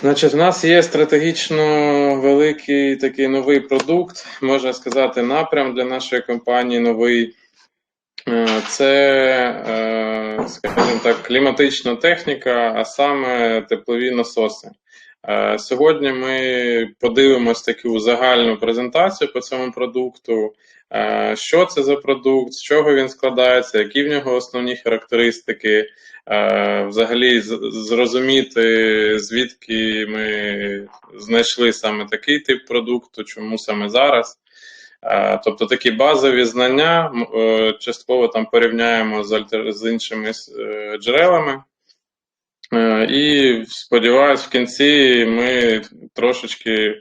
Значить, у нас є стратегічно великий такий новий продукт, можна сказати, напрям для нашої компанії новий. Е, Це, е, скажімо так, кліматична техніка, а саме теплові насоси. Е, Сьогодні ми подивимось таку загальну презентацію по цьому продукту. Що це за продукт, з чого він складається, які в нього основні характеристики, взагалі зрозуміти, звідки ми знайшли саме такий тип продукту, чому саме зараз. Е, Тобто такі базові знання, е, частково там порівняємо з, альтер... з іншими е, джерелами. Е, І сподіваюсь, в кінці ми трошечки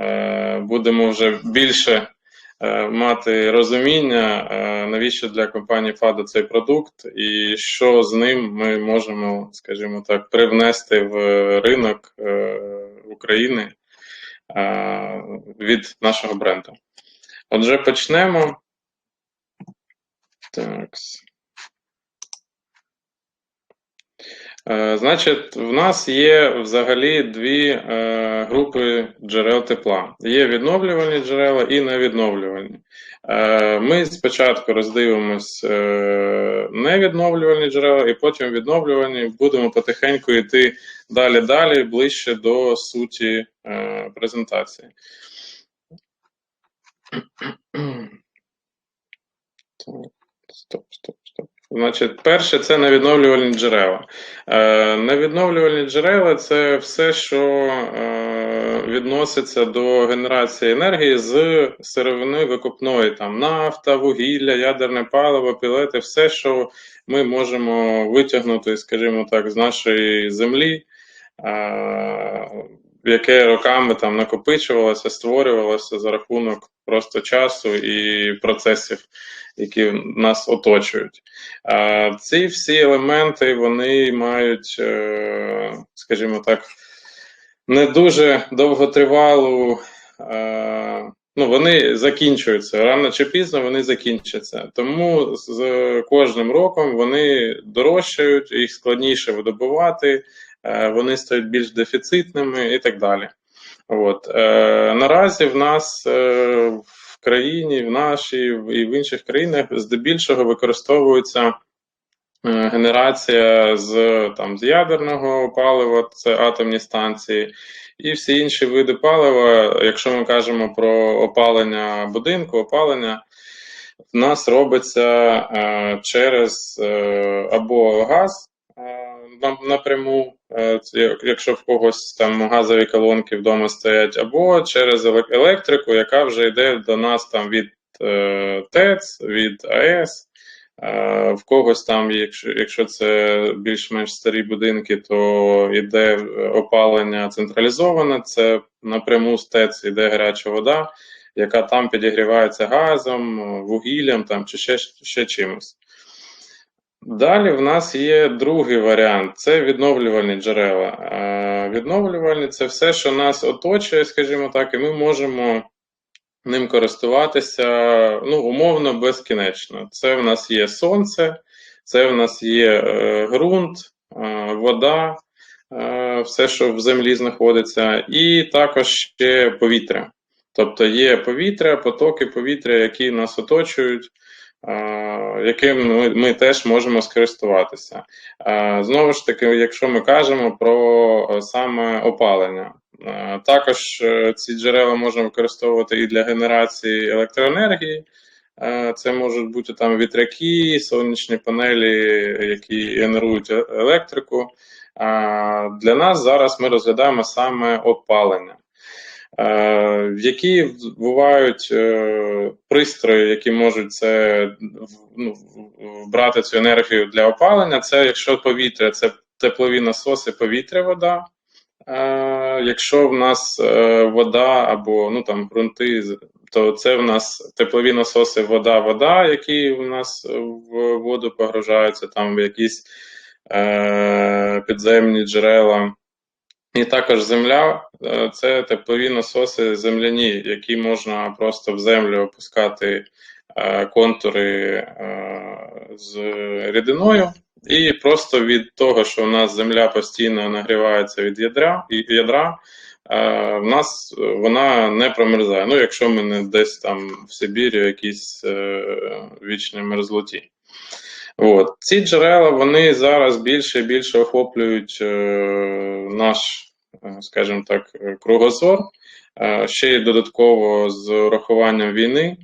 е, будемо вже більше е, мати розуміння, е, навіщо для компанії FADO цей продукт, і що з ним ми можемо, скажімо так, привнести в ринок е, України е, від нашого бренду. Отже, почнемо. Так. Е, Значить, в нас є взагалі дві е, групи джерел тепла. Є відновлювальні джерела і невідновлювальні. Е, Ми спочатку роздивимось е, невідновлювальні джерела, і потім відновлювальні. Будемо потихеньку йти далі-далі, ближче до суті е, презентації. Стоп, стоп. Значить, перше це невідновлювальні джерела. Е, невідновлювальні джерела це все, що е, відноситься до генерації енергії з сировини викопної, там нафта, вугілля, ядерне паливо, пілети, все, що ми можемо витягнути, скажімо так, з нашої землі, е, яке роками там накопичувалося, створювалося за рахунок просто часу і процесів які нас оточують. А Ці всі елементи вони мають, е, скажімо так, не дуже довготривалу. е, Ну, вони закінчуються рано чи пізно вони закінчаться. Тому з кожним роком вони дорожчають, їх складніше видобувати, вони стають більш дефіцитними і так далі. От. Е, Наразі в нас е, в країні, в нашій і в інших країнах здебільшого використовується е, генерація з, там, з ядерного палива, це атомні станції, і всі інші види палива, якщо ми кажемо про опалення будинку, опалення. В нас робиться е, через е, або газ е, напряму, е, якщо в когось там газові колонки вдома стоять, або через електрику, яка вже йде до нас там від е, ТЕЦ, від АЕС. Е, В когось там, якщо, якщо це більш-менш старі будинки, то йде е, опалення централізоване, це напряму з ТЕЦ йде гаряча вода, яка там підігрівається газом, вугіллям там, чи ще, ще чимось. Далі в нас є другий варіант це відновлювальні джерела. Відновлювальні це все, що нас оточує, скажімо так, і ми можемо ним користуватися ну, умовно безкінечно. Це в нас є сонце, це в нас є е, ґрунт, е, вода, е, все, що в землі знаходиться, і також ще повітря. Тобто є повітря, потоки повітря, які нас оточують, яким ми, теж можемо скористуватися. Знову ж таки, якщо ми кажемо про е, саме опалення, також е, ці джерела можна використовувати і для генерації електроенергії. Це можуть бути там вітряки, сонячні панелі, які генерують е- електрику. Для нас зараз ми розглядаємо саме опалення. Е, Які бувають е, пристрої, які можуть це ну, в- брати цю енергію для опалення, це якщо повітря, це теплові насоси, повітря, вода. Е, Якщо в нас вода або ну там ґрунти, то це в нас теплові насоси вода, вода, які в нас в воду погружаються, там в якісь е, підземні джерела. І також земля е, це теплові насоси земляні, які можна просто в землю опускати е, контури е, з рідиною І просто від того, що у нас земля постійно нагрівається від ядра, ядра в нас вона не промерзає. Ну, якщо ми не десь там в Сибірі, якійсь е, вічній мерзлоті. От. Ці джерела вони зараз більше і більше охоплюють е, наш, е, скажімо так, е, кругозор. Е, ще й додатково з урахуванням війни.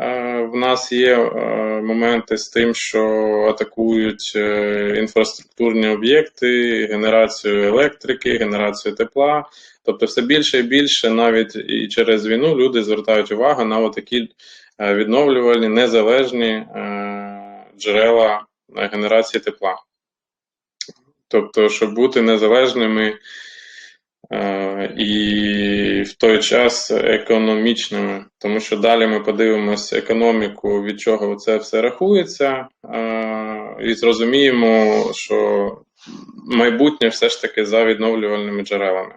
Е, В нас є е, моменти з тим, що атакують е, інфраструктурні об'єкти, генерацію електрики, генерацію тепла. Тобто, все більше і більше, навіть і через війну, люди звертають увагу на такі відновлювальні незалежні е, джерела генерації тепла. Тобто, щоб бути незалежними е, і в той час економічними, тому що далі ми подивимося економіку, від чого це все рахується, е, і зрозуміємо, що майбутнє все ж таки за відновлювальними джерелами.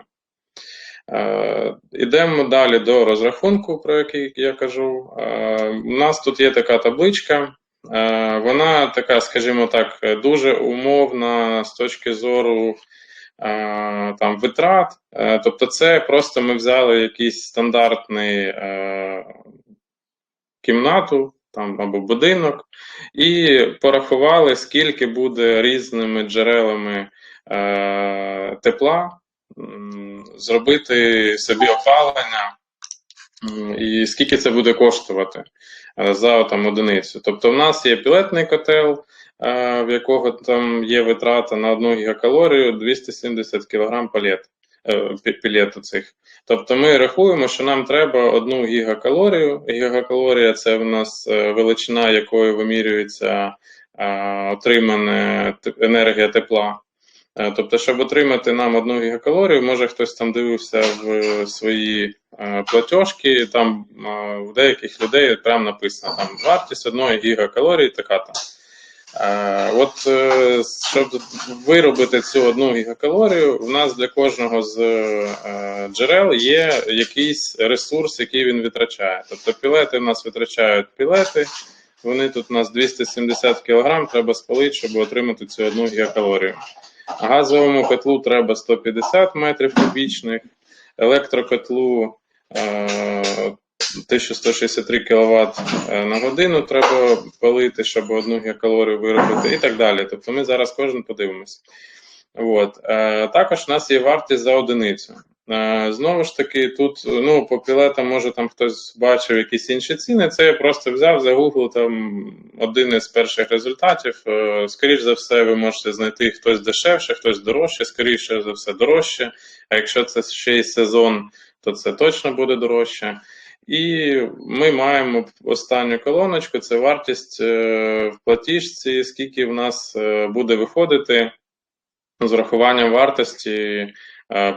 Е, Ідемо далі до розрахунку, про який я кажу. Е, У нас тут є така табличка. Е, Вона така, скажімо так, дуже умовна з точки зору е, там витрат. Е, Тобто, це просто ми взяли якийсь стандартний кімнату там або будинок і порахували, скільки буде різними джерелами тепла зробити собі опалення, і скільки це буде коштувати е, за там одиницю. Тобто, в нас є пілетний котел, е, в якого там є витрата на 1 гігакалорію 270 кг палет, е, пілету цих. Тобто ми рахуємо, що нам треба 1 гігакалорію. Гігакалорія це в нас величина, якою вимірюється отримана енергія тепла. Е, Тобто, щоб отримати нам одну гігакалорію, може хтось там дивився в свої е, платіжки, там е, в деяких людей прямо написано там вартість одної гігакалорії така там. От щоб виробити цю одну гігакалорію, у нас для кожного з джерел є якийсь ресурс, який він витрачає. Тобто пілети в нас витрачають пілети, вони тут у нас 270 кг треба спалити, щоб отримати цю одну гігакалорію. Газовому котлу треба 150 метрів кубічних, електрокотлу е, 1163 кВт на годину треба палити, щоб одну гігакалорію виробити, і так далі. Тобто ми зараз кожен подивимося. От. Е, також у нас є вартість за одиницю. Е, знову ж таки, тут ну, по пілетам, може там хтось бачив якісь інші ціни. Це я просто взяв, загуглив там один із перших результатів. Е, скоріш за все, ви можете знайти хтось дешевше, хтось дорожче, скоріше за все, дорожче. А якщо це ще й сезон, то це точно буде дорожче. І ми маємо останню колоночку: це вартість е, в платіжці, скільки в нас буде виходити з урахуванням вартості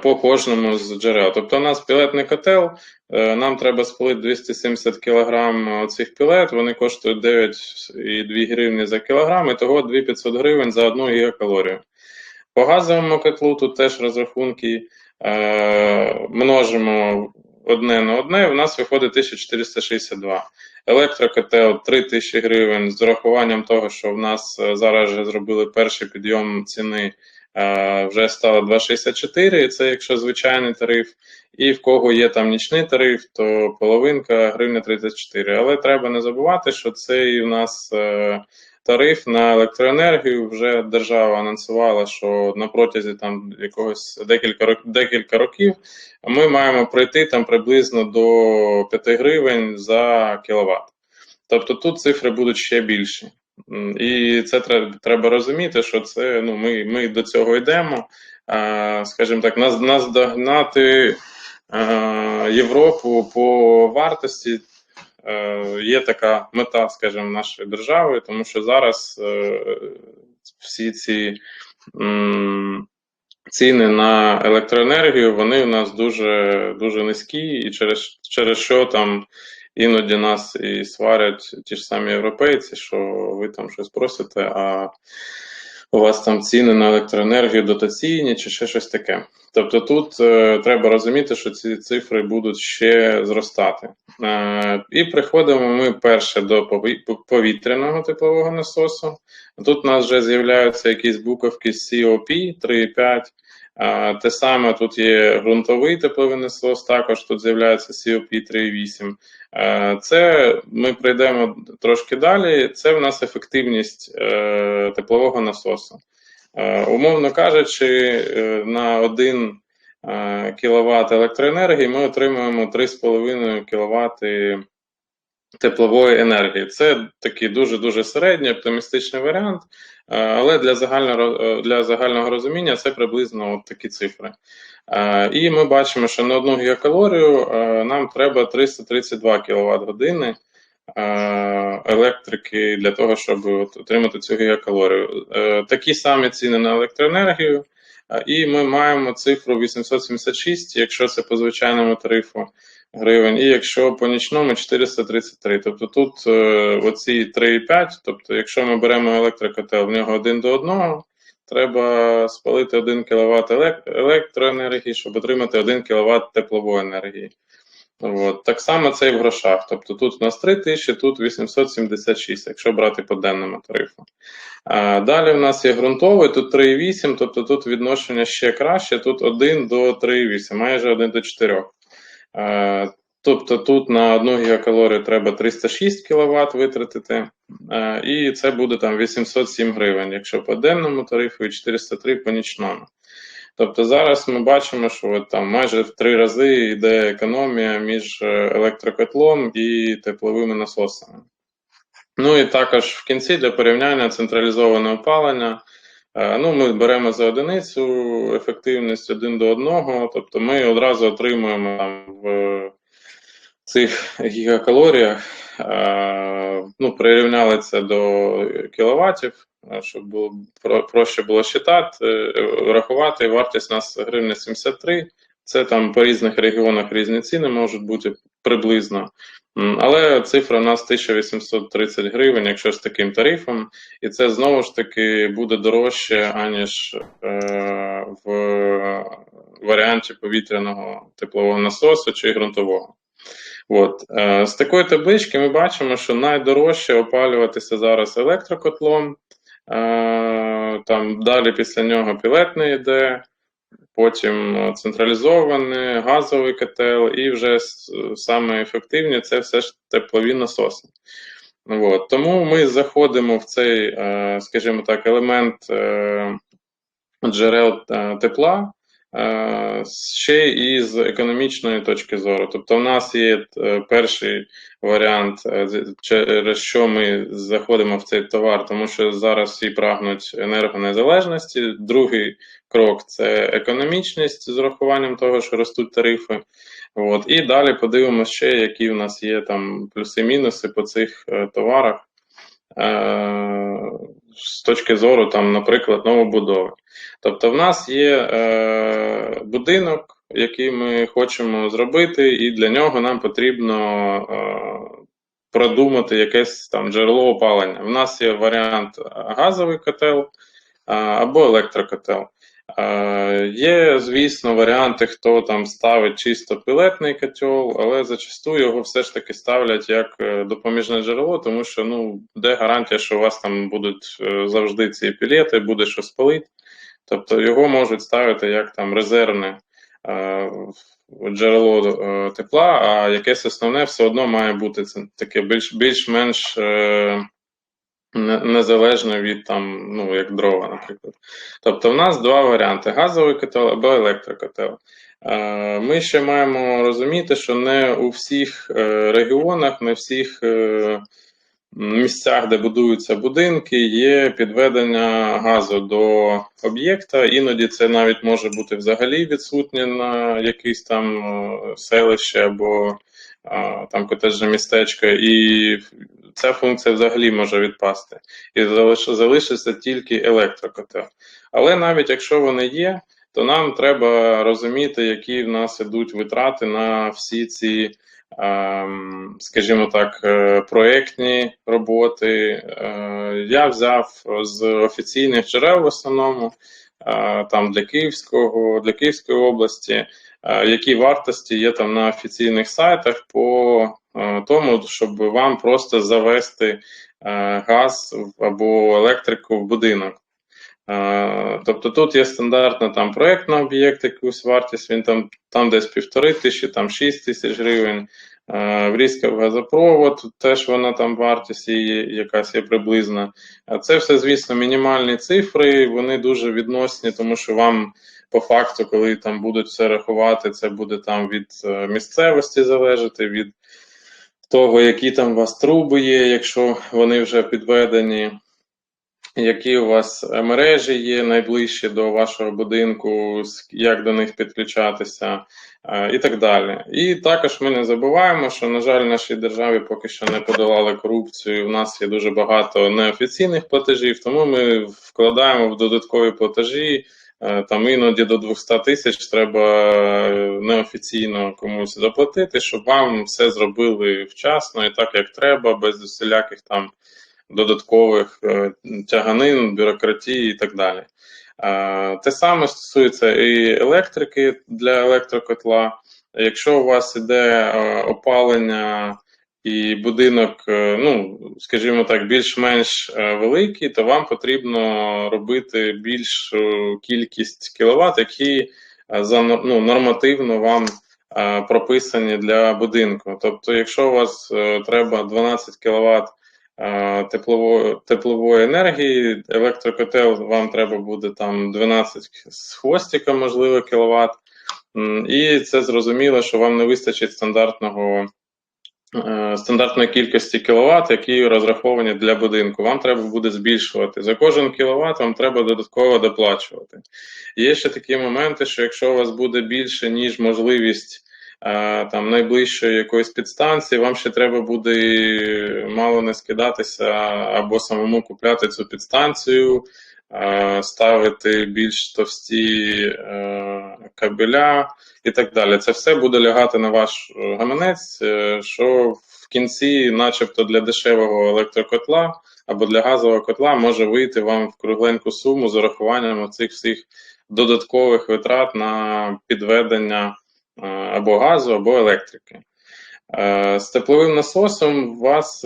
по кожному з джерел. Тобто, у нас пілетний котел, е, нам треба спалити 270 кг цих пілет, вони коштують 9,2 гривні за кілограм, і того 2500 гривень за одну гігакалорію. По газовому котлу тут теж розрахунки е, множимо одне на одне, у нас виходить 1462. Електрокотел 3000 гривень з урахуванням того, що в нас е, зараз вже зробили перший підйом ціни, е, вже стало 2,64, і це якщо звичайний тариф. І в кого є там нічний тариф, то половинка гривня 34. Але треба не забувати, що цей у нас е, тариф на електроенергію вже держава анонсувала, що на протязі там якогось декілька декілька років ми маємо пройти там приблизно до 5 гривень за кіловат. Тобто тут цифри будуть ще більші. І це треба, треба розуміти, що це ну, ми, ми до цього йдемо. Скажімо так, нас, наздогнати е, Європу по вартості е, є така мета, скажімо, нашої держави, тому що зараз е, всі ці ціни на електроенергію вони у нас дуже, дуже низькі, і через, через що там іноді нас і сварять ті ж самі європейці, що ви там щось просите, а у вас там ціни на електроенергію дотаційні чи ще щось таке. Тобто тут е, треба розуміти, що ці цифри будуть ще зростати. Е, і приходимо ми перше до пові- повітряного теплового насосу. Тут у нас вже з'являються якісь буковки COP 3,5. Те саме тут є ґрунтовий тепловий насос, також тут з'являється COP 3,8. Е, Це ми прийдемо трошки далі. Це в нас ефективність е, теплового насосу. Е, Умовно кажучи, е, на 1 кВт електроенергії ми отримуємо 3,5 кВт теплової енергії. Це такий дуже дуже середній оптимістичний варіант, е, але для загального е, для загального розуміння це приблизно от такі цифри. Е, І ми бачимо, що на одну гігакалорію нам треба 332 кВт години електрики для того, щоб отримати цю гігакалорію. Такі самі ціни на електроенергію. І ми маємо цифру 876, якщо це по звичайному тарифу гривень, і якщо по нічному 433. Тобто тут е, оці 3,5, тобто, якщо ми беремо електрокотел, в нього один до одного, треба спалити 1 кВт електроенергії, щоб отримати 1 кВт теплової енергії. От. Так само це і в грошах. Тобто тут у нас 3 тисячі, тут 876, якщо брати по денному тарифу. А, Далі в нас є ґрунтовий, тут 3,8, тобто тут відношення ще краще, тут 1 до 3,8, майже 1 до 4. А, Тобто тут на 1 гігакалорію треба 306 кВт витратити, і це буде там 807 гривень, якщо по денному тарифу і 403 по нічному. Тобто зараз ми бачимо, що от там майже в три рази йде економія між е, електрокотлом і тепловими насосами. Ну і також в кінці для порівняння централізоване опалення. Е, Ну, Ми беремо за одиницю ефективність один до одного, тобто ми одразу отримуємо там в цих гігакалоріях, е, ну, прирівняли це до кіловатів, е, щоб було проще було считати, е, рахувати. Вартість у нас гривня 73. Це там по різних регіонах різні ціни можуть бути приблизно. Але цифра у нас 1830 гривень, якщо з таким тарифом, і це знову ж таки буде дорожче, аніж е, в варіанті повітряного теплового насосу чи ґрунтового. От. Е, з такої таблички ми бачимо, що найдорожче опалюватися зараз електрокотлом, е, там далі після нього пілетний йде, потім централізований, газовий котел, і вже саме ефективні це все ж теплові насоси. От. Тому ми заходимо в цей, е, скажімо так, елемент е, джерел е, тепла е, ще і з економічної точки зору. Тобто, в нас є е, перший варіант, е, через що ми заходимо в цей товар, тому що зараз всі прагнуть енергонезалежності. Другий крок це економічність з урахуванням того, що ростуть тарифи. От. І далі подивимося ще, які в нас є там плюси-мінуси по цих е, товарах. Е, з точки зору, там, наприклад, новобудови. Тобто, в нас є е, будинок, який ми хочемо зробити, і для нього нам потрібно е, продумати якесь там джерело опалення. В нас є варіант газовий котел або електрокотел. Е, Є, звісно, варіанти, хто там ставить чисто пілетний котел, але зачасту його все ж таки ставлять як е, допоміжне джерело, тому що ну, де гарантія, що у вас там будуть е, завжди ці пілети, буде що спалити. Тобто його можуть ставити як там резервне е, джерело е, тепла, а якесь основне все одно має бути це таке більш, більш-менш е, не- незалежно від там, ну, як дрова, наприклад. Тобто, в нас два варіанти: газовий котел або електрокотел. Е, Ми ще маємо розуміти, що не у всіх е, регіонах, не всіх е, місцях, де будуються будинки, є підведення газу до об'єкта. Іноді це навіть може бути взагалі відсутнє на якесь там селище або там котеджне містечко, і ця функція взагалі може відпасти. І залишиться тільки електрокотел. Але навіть якщо вони є, то нам треба розуміти, які в нас ідуть витрати на всі ці ем, скажімо так, е, проєктні роботи. Е, Я взяв з офіційних джерел в основному, е, там для Київського, для Київської області, які вартості є там на офіційних сайтах по е, тому, щоб вам просто завести е, газ або електрику в будинок. Е, Тобто тут є стандартна там проєкт на об'єкт, якусь вартість, він там, там десь півтори тисячі, там шість тисяч гривень. Е, Врізка в газопровод, теж вона там вартість її якась є приблизна. Це все, звісно, мінімальні цифри, вони дуже відносні, тому що вам по факту, коли там будуть все рахувати, це буде там від е, місцевості залежати, від того, які там у вас труби є, якщо вони вже підведені які у вас е, мережі є найближчі до вашого будинку, як до них підключатися е, і так далі. І також ми не забуваємо, що, на жаль, нашій державі поки що не подолали корупцію. У нас є дуже багато неофіційних платежів, тому ми вкладаємо в додаткові платежі. Е, Там іноді до 200 тисяч треба е, неофіційно комусь заплатити, щоб вам все зробили вчасно і так, як треба, без усіляких там додаткових е, тяганин, бюрократії і так далі. Те саме стосується і електрики для електрокотла. Якщо у вас іде опалення і будинок, е, ну скажімо так, більш-менш е, великий, то вам потрібно робити більшу кількість кіловат, які е, за ну, нормативно вам прописані для будинку. Тобто, якщо у вас треба 12 кВт теплової, теплової енергії, електрокотел вам треба буде там 12 з хвостиком, можливо, кіловат. І це зрозуміло, що вам не вистачить стандартного. Е, Стандартної кількості кіловат, які розраховані для будинку, вам треба буде збільшувати. За кожен кіловат вам треба додатково доплачувати. Є ще такі моменти, що якщо у вас буде більше, ніж можливість е, там найближчої якоїсь підстанції, вам ще треба буде мало не скидатися або самому купляти цю підстанцію, е, ставити більш товсті кабеля і так далі. Це все буде лягати на ваш е, гаманець, е, що в кінці, начебто, для дешевого електрокотла або для газового котла може вийти вам в кругленьку суму з урахуванням цих всіх додаткових витрат на підведення е, або газу, або електрики. З тепловим насосом у вас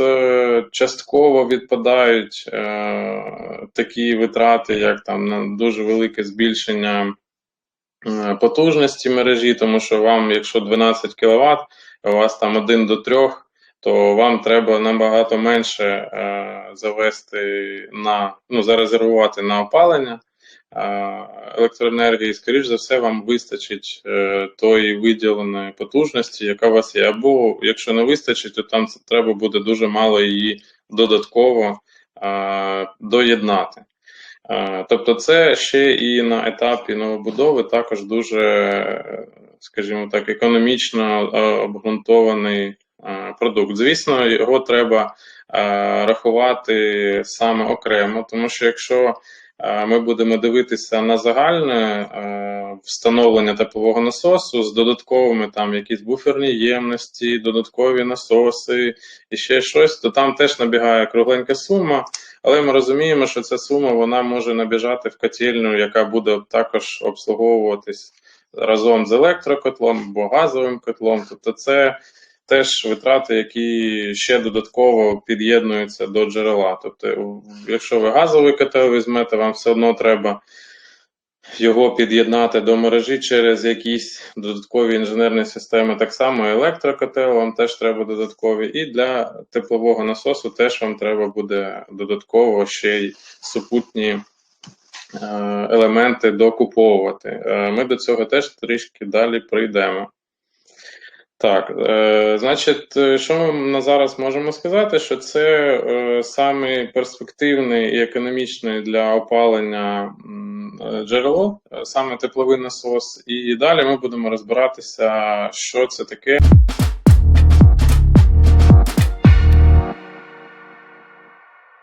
частково відпадають такі витрати, як там на дуже велике збільшення потужності мережі, тому що вам, якщо 12 кВт, у вас там 1 до 3, то вам треба набагато менше е, завести на ну, зарезервувати на опалення електроенергії. Скоріш за все, вам вистачить е, тої виділеної потужності, яка у вас є. Або якщо не вистачить, то там треба буде дуже мало її додатково доєднати. Тобто, це ще і на етапі новобудови також дуже, скажімо так, економічно е, обґрунтований е, продукт. Звісно, його треба е, рахувати саме окремо, тому що якщо ми будемо дивитися на загальне встановлення теплового насосу з додатковими там якісь буферні ємності, додаткові насоси і ще щось, то там теж набігає кругленька сума. Але ми розуміємо, що ця сума вона може набіжати в котельню, яка буде також обслуговуватись разом з електрокотлом або газовим котлом. Тобто, це теж витрати, які ще додатково під'єднуються до джерела. Тобто, якщо ви газовий котел візьмете, вам все одно треба його під'єднати до мережі через якісь додаткові інженерні системи. Так само електрокотел вам теж треба додаткові, і для теплового насосу теж вам треба буде додатково ще й супутні е, елементи докуповувати. Е, Ми до цього теж трішки далі прийдемо. Так, е, значить, е, що ми на зараз можемо сказати, що це е, саме перспективний і економічний для опалення е, джерело, саме тепловий насос. І далі ми будемо розбиратися, що це таке.